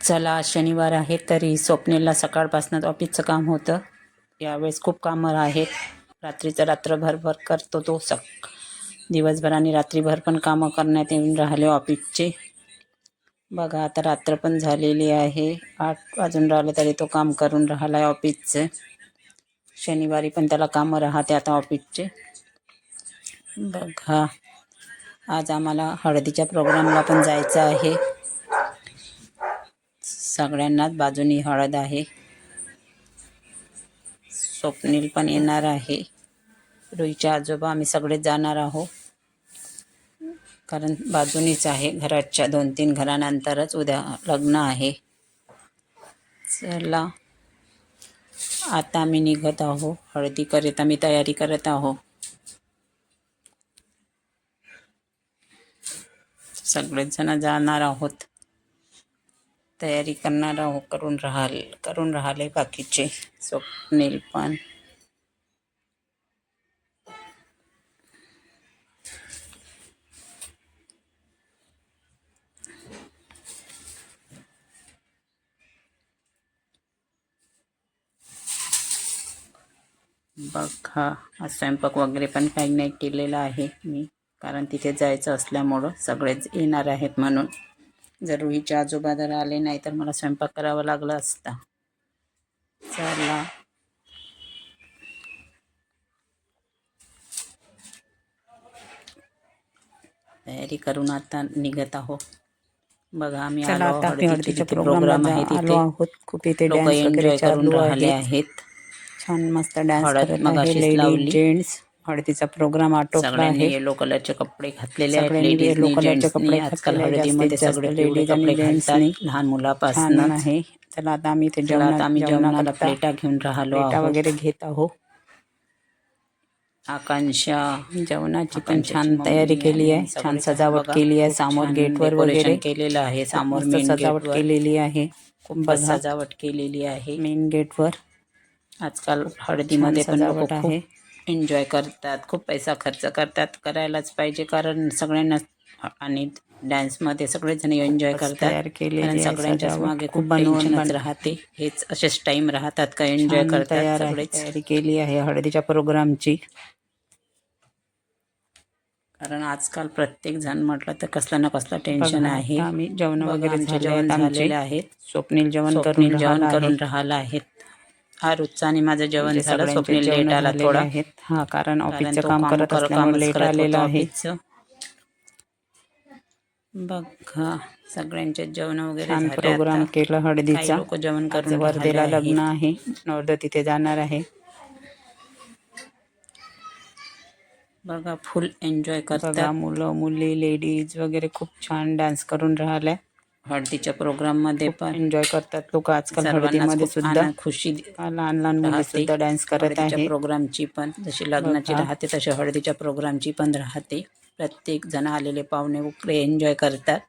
चला आज शनिवार आहे तरी स्वप्नेला सकाळपासूनच ऑफिसचं काम होतं. यावेळेस खूप कामं आहेत. रात्रीचं रात्रभर भर करतो तो सक दिवसभर आणि रात्रीभर पण कामं करण्यात येऊन राहिले ऑफिसचे. बघा आता रात्र पण झालेली आहे. आठ वाजून राहिले तरी तो काम करून राहिला आहे ऑफिसचं. शनिवारी पण त्याला कामं राहते आता ऑफिसचे. बघा आज आम्हाला हळदीच्या प्रोग्रामला पण जायचं आहे. सगळ्यांनाच बाजूनी हळद आहे. स्वप्नील पण येणार आहे. रुईच्या आजोबा आम्ही सगळे जाणार आहोत. कारण बाजूनीच आहे. घराच्या दोन तीन घरानंतरच उद्या लग्न आहे. चला. आता आम्ही निघत आहो हळदी करीत आम्ही तयारी करत आहो सगळेच जण जाणार आहोत. तयारी करणार आहो करून राहाल करून राहिले बाकीचे स्वप्नील पण. बघा आज स्वयंपाक वगैरे पण काही नाही केलेला आहे मी कारण तिथे जायचं असल्यामुळं सगळेच येणार आहेत म्हणून. जर रुहीचे आजोबा जर आले नाही तर मला स्वयंपाक करावा लागला असता. चला. तयारी करून आता निघत आहो बघा आम्ही प्रोग्राम आहे आलो तिथे खूप इथे लोक डॅन्स एन्जॉय करून राहिले आहे आहेत. छान मस्त डान्स. लेडीज जेंट्स हळदीचा प्रोग्राम आटोपला सगळ्यांनी आहे. येलो कलरचे कपडे घातलेले आहेत सगळ्यांनी येलो कलरचे जेंट्सनी कपडे आजकाल घातलेले आहेत. हळदीमध्ये जास्तीत सगळे जास्त पिवळे ladies आणि कपडे घालतात. लहान छान मुलापासून आहे. चला आता आम्ही इथे चला आता आम्ही जेवणाला जेवणाकरता प्लेटा घेऊन राहिलो प्लेटा आहोत. वगैरे घेत आहोत. आकांक्षा जेवणाची पण आकांक्षाची छान मम्मी तयारी केली आहे. छान सजावट बघा, केली आहे खूप समोर छान गेटवर decoration वगैरे. केलेलं आहे समोर मस्त सजावट केलेली आहे. खूप बघा. सजावट केलेली आहे. मेन गेटवर आजकाल हळदीमध्ये पण लोक सजावट आहे. एन्जॉय करतात. खूप पैसा खर्च करतात. करायलाच पाहिजे. कारण सगळ्यांना आणि डान्समध्ये सगळेजण एन्जॉय करतात. कारण सगळ्यांच्याच सजावट. मागे खूप बनवून राहते. हेच असेच टाइम राहतात का एन्जॉय करतात तयार आहे. सगळेच. तयारी केली आहे हळदीच्या प्रोग्रामची. कारण आजकाल प्रत्येक जण म्हटलं तर कसलं ना कसलं टेन्शन आहे. आम्ही जेवण वगैरे जेवण. झालेले आहेत स्वप्नील जेवण करून जेवण करून आहे. राहिला आहेत हा रोजचा आणि माझं जेवण म्हणजे झालं. सगळ्यांचे स्वप्नील जेवणं लेट आला थोडा. आहेत. हा कारण ऑफिसचं काम काम करत असल्यामुळे कामच लेट आलेला आहे. बघा सगळ्यांचे जेवण वगैरे झाले प्रोग्राम. केला हळदीचा. लोक जेवण करून वर्धेला लग्न. आहे. नवरदेव तिथे जाणार आहे. बघा फुल एन्जॉय करतात. मुलं मुली लेडीज वगैरे खूप छान डान्स करून राहिल्या. हळदीच्या प्रोग्राममध्ये पण एन्जॉय करतात लोक आजकाल हळदीमध्ये सुद्धा. खुशी लहान लहान मुली. सुद्धा डान्स करत आहे प्रोग्रामची पण जशी लग्नाची. राहते तशी हळदीच्या प्रोग्रामची पण राहते. प्रत्येक जण आलेले पाहुणे उकडे एन्जॉय करतात.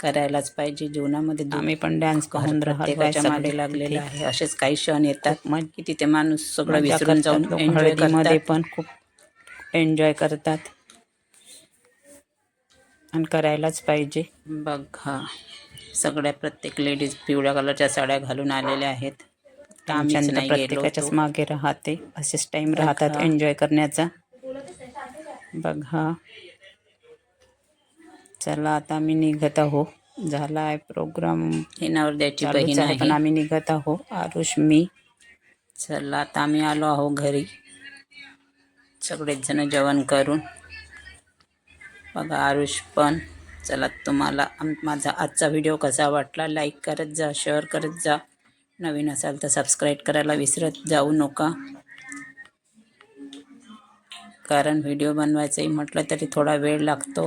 करायलाच पाहिजे. जीवनामध्ये आम्ही पण डान्स आहे प्रत्येकाच्या मागे लागलेले. आहे. असेच काही क्षण येतात मज- की तिथे माणूस सगळं विसरून जाऊन हळदीमध्ये पण खूप एन्जॉय करतात. आणि करायलाच पाहिजे. बघा सगळ्या प्रत्येक लेडीज पिवळ्या कलरच्या साड्या घालून आलेल्या आहेत. आमच्या प्रत्येकाच्याच. मागे राहते. असेच टाइम राहतात. एन्जॉय करण्याचा. बघा चला आता आम्ही निघत आहो. झाला आहे प्रोग्राम ही चालूच बहीण आहे. पण आम्ही निघत आहो. आरुष मी. चला आता आम्ही आलो आहो घरी. सगळेच जण जेवण करून. बघा आरुष पण. चला तुम्हाला माझा आजचा व्हिडिओ कसा वाटला? लाईक करत जा शेअर करत जा. नवीन असाल तर सबस्क्राईब करायला विसरत जाऊ नका. कारण व्हिडिओ बनवायचंही म्हटलं तरी थोडा वेळ लागतो.